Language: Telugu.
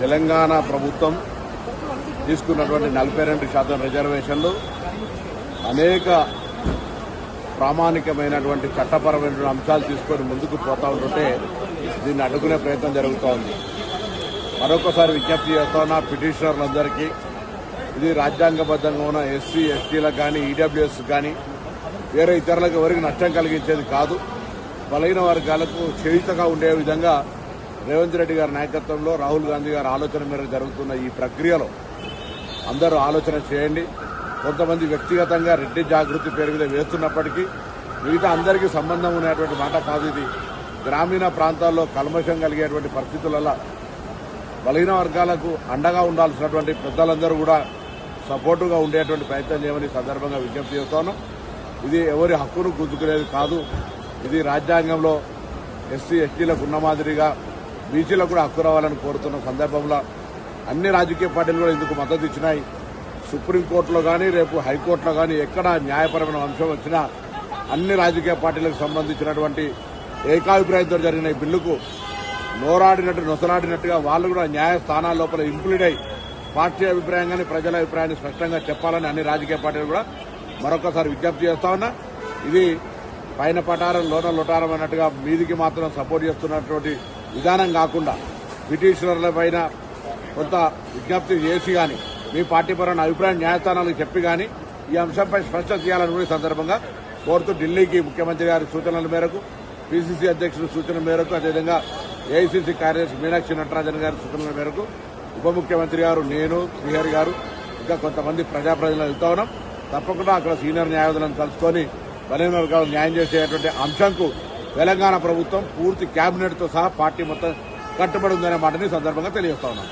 తెలంగాణ ప్రభుత్వం తీసుకున్నటువంటి నలభై రెండు శాతం రిజర్వేషన్లు అనేక ప్రామాణికమైనటువంటి చట్టపరమైన అంశాలు తీసుకొని ముందుకు పోతా ఉంటుంటే దీన్ని అడ్డుకునే ప్రయత్నం జరుగుతూ ఉంది. మరొకసారి విజ్ఞప్తి చేస్తున్న పిటిషనర్లందరికీ ఇది రాజ్యాంగబద్ధంగా ఉన్న ఎస్సీ ఎస్టీలకు కానీ ఈడబ్ల్యూఎస్ కానీ వేరే ఇతరులకు ఎవరికి నష్టం కలిగించేది కాదు. బలైన వర్గాలకు చేయుతగా ఉండే విధంగా రేవంత్ రెడ్డి గారి నాయకత్వంలో రాహుల్ గాంధీ గారి ఆలోచన మేరకు జరుగుతున్న ఈ ప్రక్రియలో అందరూ ఆలోచన చేయండి. కొంతమంది వ్యక్తిగతంగా రెడ్డి జాగృతి పేరు వేస్తున్నప్పటికీ మిగతా అందరికీ సంబంధం ఉన్నటువంటి మాట కాదు ఇది. గ్రామీణ ప్రాంతాల్లో కల్మషం కలిగేటువంటి పరిస్థితులలో బలహీన వర్గాలకు అండగా ఉండాల్సినటువంటి పెద్దలందరూ కూడా సపోర్టుగా ఉండేటువంటి ప్రయత్నం చేయమని సందర్భంగా విజ్ఞప్తి చేస్తాను. ఇది ఎవరి హక్కును గుర్తుకునేది కాదు. ఇది రాజ్యాంగంలో ఎస్సీ ఎస్టీలకు ఉన్న మాదిరిగా బీసీలకు కూడా హక్కు రావాలని కోరుతున్న సందర్భంలో అన్ని రాజకీయ పార్టీలు కూడా ఇందుకు మద్దతు ఇచ్చినాయి. సుప్రీంకోర్టులో కానీ రేపు హైకోర్టులో కానీ ఎక్కడ న్యాయపరమైన అంశం వచ్చినా అన్ని రాజకీయ పార్టీలకు సంబంధించినటువంటి ఏకాభిప్రాయంతో జరిగిన ఈ బిల్లుకు నోరాడినట్టు నొసలాడినట్టుగా వాళ్ళు కూడా న్యాయస్థానాల లోపల ఇంప్లీడ్ అయి పార్టీ అభిప్రాయం కానీ ప్రజల అభిప్రాయాన్ని స్పష్టంగా చెప్పాలని అన్ని రాజకీయ పార్టీలు కూడా మరొకసారి విజ్ఞప్తి చేస్తా ఉన్నా. ఇది పైన పటారం లోన లొటారం అన్నట్టుగా మీదికి మాత్రం సపోర్ట్ చేస్తున్నటువంటి విధానం కాకుండా బ్రిటిషర్ల పైన కొంత విజ్ఞప్తి చేసి కానీ మీ పార్టీ పరమైన అభిప్రాయం న్యాయస్థానాలకు చెప్పి కానీ ఈ అంశంపై స్పష్టత చేయాలని కూడా ఈ సందర్భంగా కోరుతూ ఢిల్లీకి ముఖ్యమంత్రి గారి సూచనల మేరకు పిసిసి అధ్యక్షుల సూచన మేరకు అదేవిధంగా ఏఐసిసి కార్యదర్శి మీనాక్షి నటరాజన్ గారి సూచనల మేరకు ఉప ముఖ్యమంత్రి గారు నేను శ్రీహరి గారు ఇంకా కొంతమంది ప్రజాప్రతినిధులు వెళ్తా ఉన్నాం. తప్పకుండా అక్కడ సీనియర్ న్యాయవాదులను కలుసుకొని బలహీన వర్గాలు న్యాయం చేసేటువంటి అంశంకు తెలంగాణ ప్రభుత్వం పూర్తి కేబినెట్తో సహా పార్టీ మొత్తం కట్టుబడి ఉందనే మాటని సందర్భంగా తెలియజేస్తా ఉన్నాం.